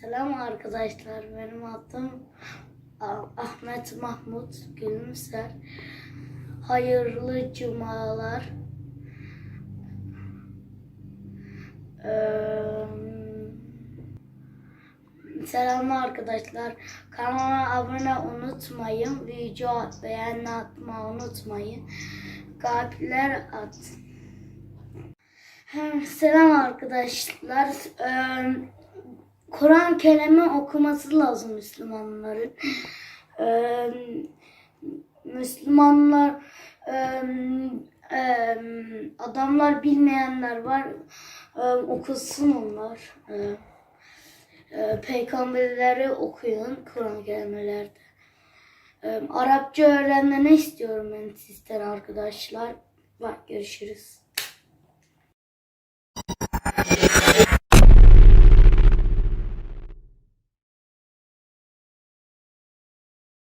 Selam arkadaşlar. Benim adım Ah- Ahmet Mahmut Gülümser. Hayırlı cumalar. Ee, selam arkadaşlar. Kanalıma abone unutmayın. Video beğeni atmayı unutmayın. Kalpler at. Selam arkadaşlar. Ee, Kur'an kelime okuması lazım Müslümanların. Ee, Müslümanlar e, e, adamlar bilmeyenler var. E, okusun onlar. E, e, peygamberleri okuyun Kur'an kelimelerde. E, Arapça öğrenmeni istiyorum ben sizden arkadaşlar. Bak görüşürüz.